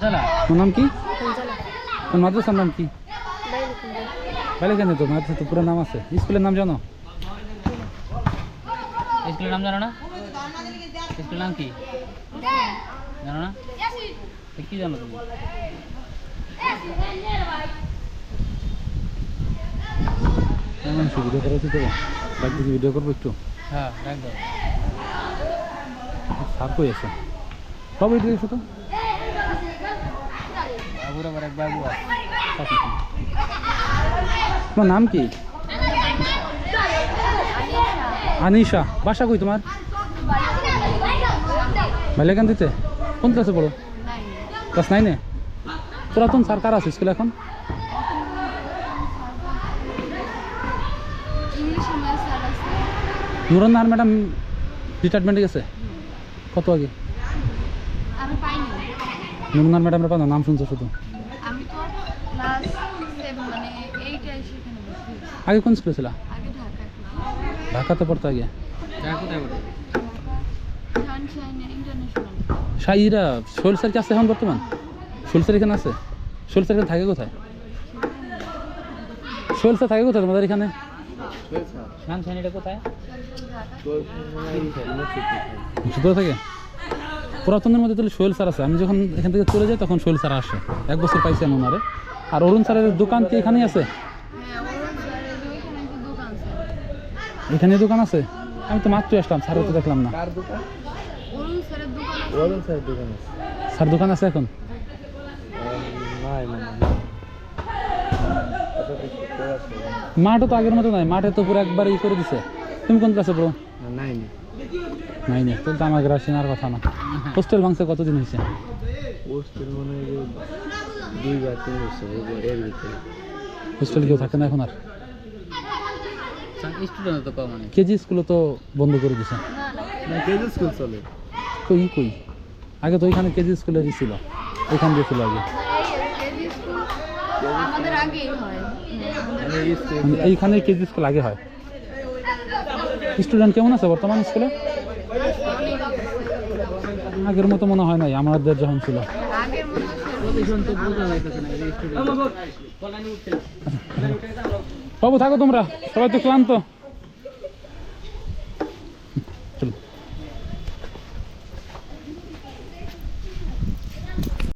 নাম কি? মাদ্রাসার নাম কি? কেন তো মাদ্রাসা তো পুরো নাম আছে। স্কুলের নাম জানো? স্কুলের নাম জানো না? স্কুলের নাম কি? জানো না? কি জানো তুমি? কেমন ভিডিও ভিডিও করব একটু? হ্যাঁ রাখ দাও। সার কই আছে? বাবু এদিকে তো? বাবুর আবার এক বাবু আছে থাক এখানে। তোমার নাম কি? আনিশা। বাসা কই তোমার? বালিয়াকান্দিতে কোন ক্লাসে পড়ো? ক্লাস নাইনে? পুরাতন স্যার কার আছে স্কুলে এখন? ইংলিশ ম্যাথ স্যার আছে নুরন্নার ম্যাডাম রিটায়ারমেন্টে গেছে? কত আগে? নুরন্নার ম্যাডামের পানো নাম শুনছো শুধু? আমি তো ক্লাস সেভেন মানে সেখানে আগে কোন স্কুলে ছিল? আগে ঢাকাতে পড়তো আগে। সাইরা শৈল স্যার কি আছে এখন বর্তমান? শৈল স্যার এখানে আছে? শৈল স্যার এখানে থাকে কোথায়? শৈল স্যার থাকে কোথায় তোমাদের এখানে? কোথায়? থাকে? পুরাতনের মধ্যে তাহলে সোহেল স্যার আছে। আমি যখন এখান থেকে চলে যাই তখন সোহেল স্যার আসে। এক বছর পাইছি আমি ওনারে। আর অরুণ স্যারের দোকান কি এখানেই আছে? হ্যাঁ ওর স্যারের ওইখানে একটা দোকান স্যার এখানে দোকান আছে? আমি তো মাত্র আসলাম স্যারের তো দেখলাম না। স্যার দোকান? আছে। স্যার দোকান আছে এখন? নাই মানে মাঠও তো আগের মতো নাই মাঠে তো পুরো একবার ই করে দিছে। তুমি কোন ক্লাসে পড়ো? নাই। নাই না তাহলে তো আমাকে আর চেনার কথা না। হোস্টেল ভাঙছে কতদিন হয়েছে? পোস্টের মনে হয় যে দুই বা তিন বছর এর- এর ভিতরে। হোস্টেল কেউ থাকে না এখন আর? স্টুডেন্ট তো কম অনেক। কেজি স্কুলে তো বন্ধ করে দিছে। না কেজি স্কুল চলে। কই কই? আগে তো ওইখানে কেজি স্কুলেরই ছিল। ওইখান দিয়ে ছিল আগে। এই কেজি স্কুল আমাদের আগেই আমাদের স্কুল মানে এইখানে কেজি স্কুল আগে হয়। স্টুডেন্ট কেমন আছে বর্তমান স্কুলে? আগের মতো মনে হয় নাই, আমাদের যখন ছিল। বাবু, থাকো তোমরা, সবাই তো ক্লান্ত।